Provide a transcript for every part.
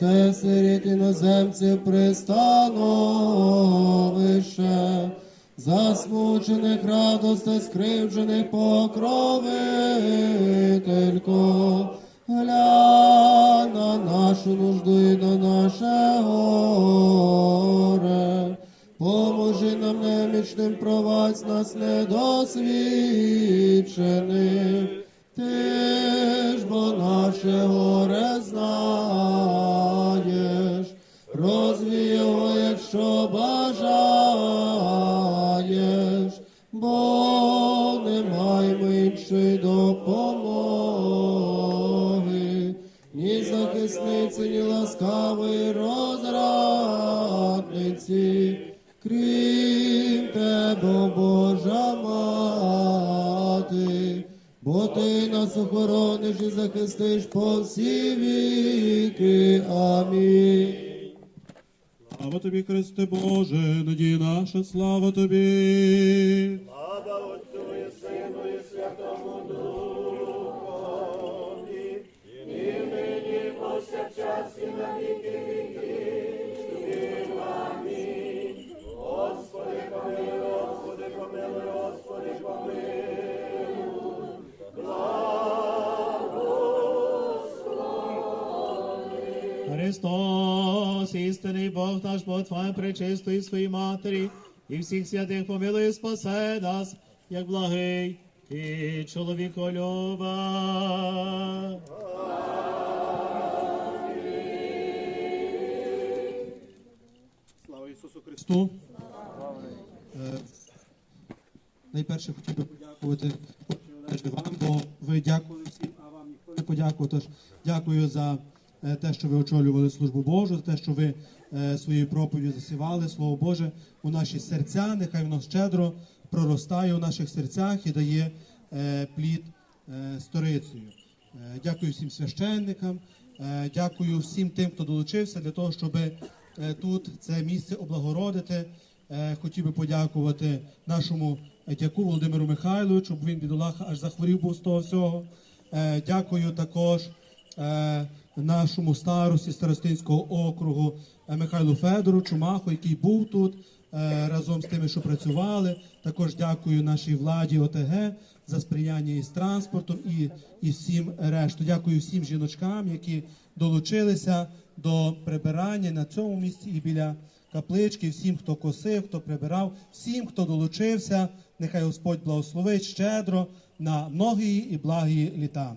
дасте сиріт іноземців пристановище, засмучених радосте скривджених покровительку, глянь на нашу нужду і на наше горе. Поможи нам немічним, провадь нас недосвідчених. Його, якщо бажаєш, бо немає іншої допомоги, ні захисниці, ні ласкавої розрадниці, крім тебе, Божа мати, бо ти нас охорониш і захистиш по всі віки. Амінь. Слава тобі, Христе Боже, надія наша, слава тобі. Слава Отцю і Сину і Святому Духові, і нині повсякчас і на Христос, істинний Бог наш, Бог Твоє пречистої своїй матері, і всіх святих помилуй спасе нас, як благий і чоловіколюба. Слава Ісусу Христу. Найперше хотів би подякувати вам, бо ви дякували всім, а вам ніхто не подякував. Тож дякую за те, що ви очолювали службу Божу, за те, що ви е, своєю проповіддю засівали Слово Боже у наші серця. Нехай воно щедро проростає у наших серцях і дає е, плід е, сторицею. Е, Дякую всім священникам, е, дякую всім тим, хто долучився для того, щоб е, тут це місце облагородити. Е, Хотів би подякувати нашому дяку Володимиру Михайловичу, бо він бідолаха аж захворів був з того всього. Е, Дякую також е, нашому старості Старостинського округу е, Михайлу Федору Чумаху, який був тут е, разом з тими, що працювали. Також дякую нашій владі ОТГ за сприяння із транспортом і, і всім решту. Дякую всім жіночкам, які долучилися до прибирання на цьому місці і біля каплички, всім, хто косив, хто прибирав, всім, хто долучився. Нехай Господь благословить щедро на многі і благі літа.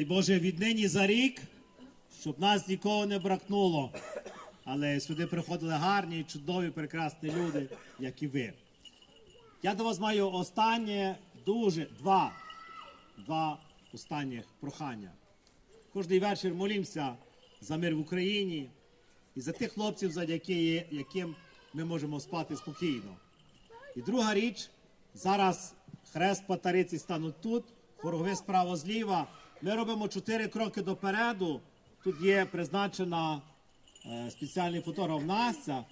Дай Боже, віднині за рік, щоб нас нікого не бракнуло. Але сюди приходили гарні, чудові, прекрасні люди, як і ви. Я до вас маю останнє, дуже два, два останніх прохання. Кожний вечір молімося за мир в Україні і за тих хлопців, завдяки яким ми можемо спати спокійно. І друга річ, зараз хрест патариці стануть тут, хороги справа зліва. Ми робимо чотири кроки допереду. Тут є призначена е, спеціальний фотограф Настя.